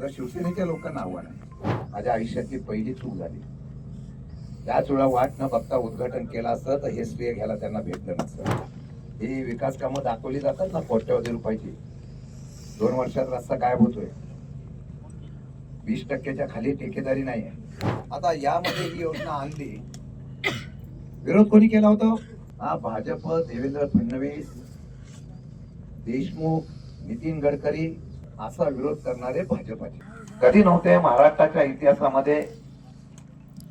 आता शिवसेनेच्या लोकांना आव्हान आहे. माझ्या आयुष्यातली पहिली चूक झाली. त्याच वेळा वाट न बघता उद्घाटन केलं असतं तर हे श्रेय घ्यायला त्यांना भेटलं नसतं. ही विकास कामं दाखवली जातात ना कोट्यावधी रुपयाची. दोन वर्षात रस्ता गायब होतोय. वीस टक्क्याच्या खाली ठेकेदारी नाही आहे आता यामध्ये ही योजना आणली. विरोध कोणी केला होता? हा भाजप देवेंद्र फडणवीस देशमुख नितीन गडकरी असा विरोध करणारे भाजपाचे. कधी नव्हते महाराष्ट्राच्या इतिहासामध्ये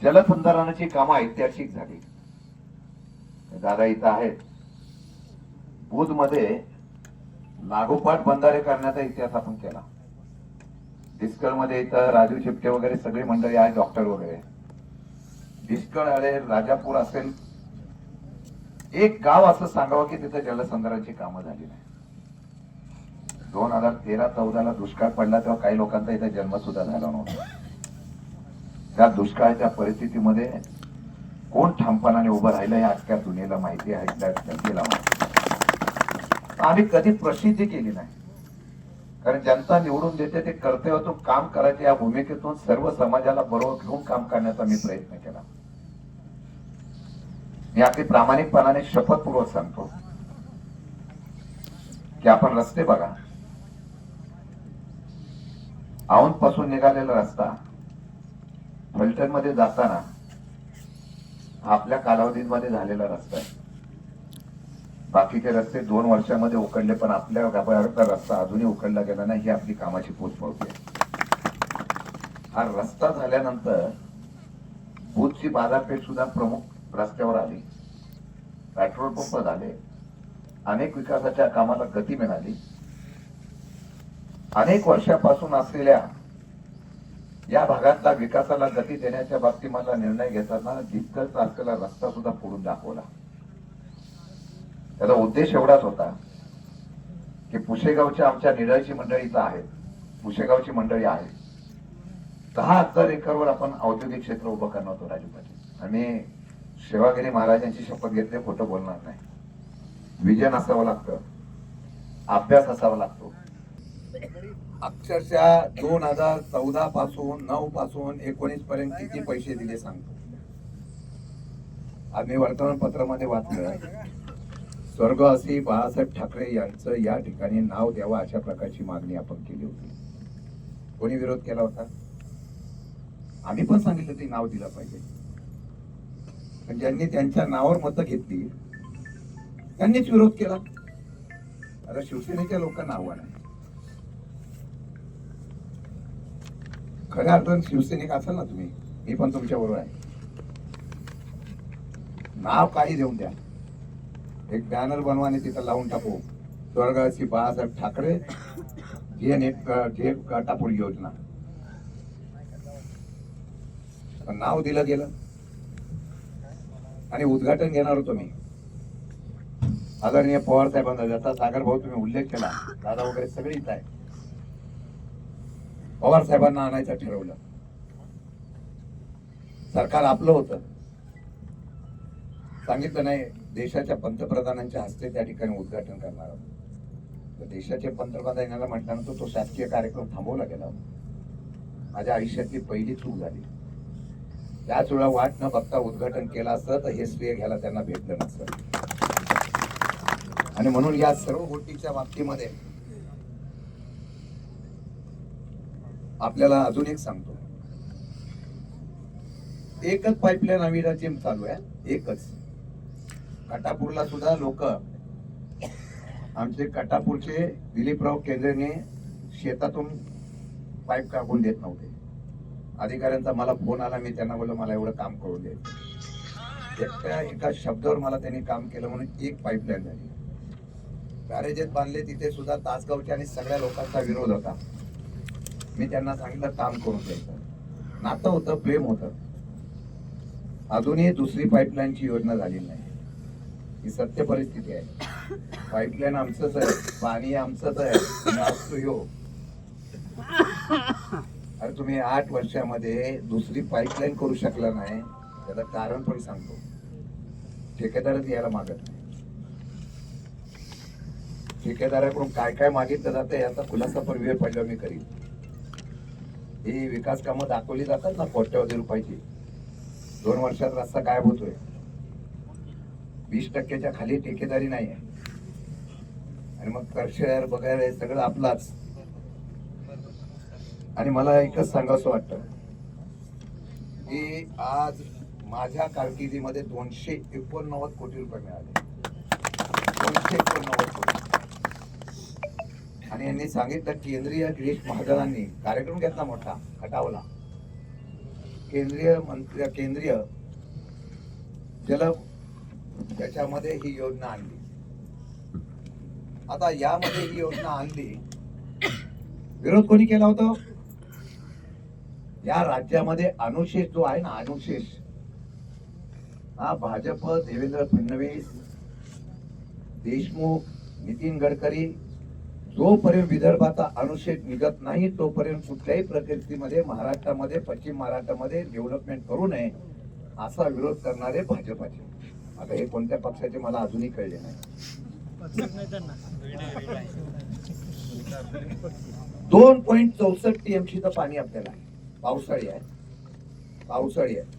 जलसंधारणाची कामं ऐतिहासिक झाली. दादा इथं आहेत. बुधमध्ये लागोपाठ बंधारे करण्याचा इतिहास आपण केला. डिस्कळमध्ये इथं राजू शिपटे वगैरे सगळी मंडळी आहेत डॉक्टर वगैरे. डिस्कळ आले राजापूर असेल. एक गाव असं सांगावं की तिथं जलसंधारणाची कामं झाली नाही. दोन हजार तेरा चौदाला दुष्काळ पडला तेव्हा काही लोकांचा इथे जन्म सुद्धा झाला नव्हता. त्या दुष्काळाच्या परिस्थितीमध्ये कोण ठामपणाने उभं राहिलं हे अख्ख्या दुनियेला माहिती आहे त्या जनतेला माहिती आम्ही कधी प्रसिद्धी केली नाही. कारण जनता निवडून देते ते कर्तव्यातून काम करायचे या भूमिकेतून सर्व समाजाला बरोबर घेऊन काम करण्याचा मी प्रयत्न केला. मी अगदी प्रामाणिकपणाने शपथपूर्वक सांगतो की आपण रस्ते बघा. औंधपासून निघालेला रस्ता फलटणमध्ये जाताना आपल्या कालावधीमध्ये झालेला रस्ता आहे. बाकीचे रस्ते दोन वर्षामध्ये उकडले पण आपल्या गाभाऱ्याचा रस्ता अजूनही उकडला गेला नाही ही आपली कामाची पोचपावती आहे. हा रस्ता झाल्यानंतर बुधची बाजारपेठ सुद्धा प्रमुख रस्त्यावर आली. पेट्रोल पंप झाले. अनेक विकासाच्या कामाला गती मिळाली. अनेक वर्षापासून असलेल्या या भागातला विकासाला गती देण्याच्या बाबतीत मला निर्णय घेताना जितकंच असलेला रस्ता सुद्धा फोडून दाखवला. त्याचा उद्देश एवढाच होता की पुशेगावच्या आमच्या निळाची मंडळी आहे आहेत. पुशेगावची मंडळी आहे. दहा हजार एकरवर आपण औद्योगिक क्षेत्र उभं करणार होतो राजू पाटील. आणि सेवागिरी महाराजांची शपथ घेतली खोटं बोलणार नाही. विजन असावं लागतं. अभ्यास असावा लागतो. अक्षरशः दोन हजार चौदा पासून नऊ पासून एकोणीस पर्यंत किती पैसे दिले सांगतो आम्ही वर्तमानपत्रामध्ये वाचलं. स्वर्गवासी बाळासाहेब ठाकरे यांचं या ठिकाणी नाव द्यावं अशा प्रकारची मागणी आपण केली होती. कोणी विरोध केला होता? आम्ही पण सांगितलं ते नाव दिलं पाहिजे. पण ज्यांनी त्यांच्या नावावर मतं घेतली त्यांनीच विरोध केला. आता शिवसेनेच्या लोकांना आव्हान आहे. खऱ्या अर्थानं शिवसैनिक असाल ना तुम्ही मी पण तुमच्या बरोबर आहे. नाव काही देऊन द्या. एक बॅनर बनवा आणि तिथं लावून टाकू. स्वर्गाची बाळासाहेब ठाकरे जे जे टापूर योजना. नाव दिलं गेलं. आणि उद्घाटन घेणार होतो मी. आदरणीय पवार साहेबांचा ज्याचा सागर भाऊ तुम्ही उल्लेख केला दादा वगैरे सगळीच आहे पवार साहेबांना आणायचं ठरवलं. सरकार आपलं होतं. सांगितलं नाही देशाच्या पंतप्रधानांच्या हस्ते त्या ठिकाणी उद्घाटन करणार आहोत. तर देशाचे पंतप्रधान येण्याला म्हटल्यानंतर तो शासकीय कार्यक्रम थांबवला गेला होता. माझ्या आयुष्यातली पहिली चूक झाली. त्याच वेळा वाट न बघता उद्घाटन केलं असतं तर हे श्रेय घ्यायला त्यांना भेटलं नसतं. आणि म्हणून या सर्व गोष्टीच्या बाबतीमध्ये आपल्याला अजून एक सांगतो. एकच पाईपलाईन आम्ही चालू आहे. एकच. कटापूरला सुद्धा लोक आमचे कटापूरचे दिलीपराव केंद्रेने शेतातून पाईप कापून देत नव्हते. अधिकाऱ्यांचा मला फोन आला मी त्यांना बोललो मला एवढं काम करून दे. एकट्या एका शब्दावर मला त्यांनी काम केलं म्हणून एक पाईपलाईन झाली. बॅरेजेत बांधले तिथे सुद्धा तासगावच्या आणि सगळ्या लोकांचा विरोध होता. मी त्यांना सांगितलं काम करून द्यायचं. नातं होतं प्रेम होतं. अजूनही दुसरी पाईपलाईनची योजना झालेली नाही. ही सत्य परिस्थिती आहे. पाईपलाईन आमचंच आहे. पाणी आमचंच आहे. आणि अरे तुम्ही आठ वर्षामध्ये दुसरी पाईपलाईन करू शकला नाही त्याचं कारण पण सांगतो. ठेकेदारच यायला मागत नाही. ठेकेदाराकडून काय काय मागितलं जातं याचा खुलासा पण वेळ पडल्यावर मी करीन. ही विकास कामं दाखवली जातात ना कोट्यवधी रुपयाची. दोन वर्षात रस्ता गायब होतोय. वीस टक्क्याच्या खाली ठेकेदारी नाही आहे आणि मग कर्शर बघायला हे सगळं आपलाच. आणि मला एकच सांगावंसं वाटतं की आज माझ्या कारकिर्दीमध्ये दोनशे एकोणनव्वद कोटी रुपये मिळाले. दोनशे एकोणनव्वद कोटी. आणि यांनी सांगितलं केंद्रीय गिरीश महाजनांनी कार्यक्रम घेतला मोठा खटावला. केंद्रीय मंत्री केंद्रीय जल त्याच्यामध्ये ही योजना आणली. आता यामध्ये ही योजना आणली विरोध कोणी केला होता? या राज्यामध्ये अनुशेष जो आहे ना अनुशेष हा भाजप देवेंद्र फडणवीस देशमुख नितीन गडकरी जोपर्यंत विदर्भाचा अनुच्छेद निघत नाही तोपर्यंत कुठल्याही प्रकृतीमध्ये महाराष्ट्रामध्ये पश्चिम महाराष्ट्रामध्ये डेव्हलपमेंट करू नये असा विरोध करणारे भाजपाचे. आता हे कोणत्या पक्षाचे मला अजूनही कळले नाही. दोन पॉईंट चौसष्ट टीएमसीचं पाणी आपल्याला पावसाळी आहे. पावसाळी आहे.